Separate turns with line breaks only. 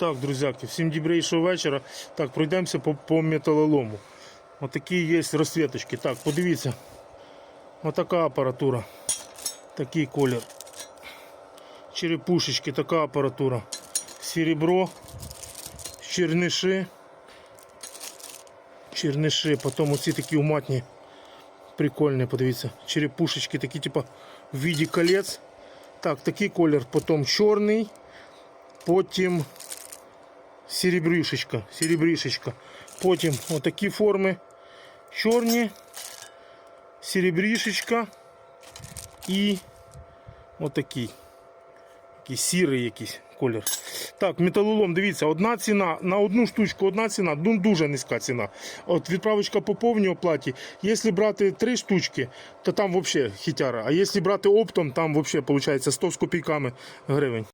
Так, друзяки, всім добрейшого вечора. Так, пройдемося по, по металолому. Отакі є розсвіточки. Так, подивіться. Отака апаратура. Такий колір. Черепушечки, така апаратура. Серебро, черниши. Черниши, потім оці такі уматні. Прикольні, подивіться. Черепушечки такі, типа в виді колець. Так, такий колір, потім чорний, потім серебришечка, серебришечка. Потім отакі форми. Чорні, серебришечка і отакий. Такий сірий якийсь колір. Так, металолом, дивіться, одна ціна на одну штучку, одна ціна, ну дуже низька ціна. От відправочка по повній оплаті. Якщо брати три штучки, то там взагалі хітяра. А якщо брати оптом, там взагалі виходить 100 з копійками гривень.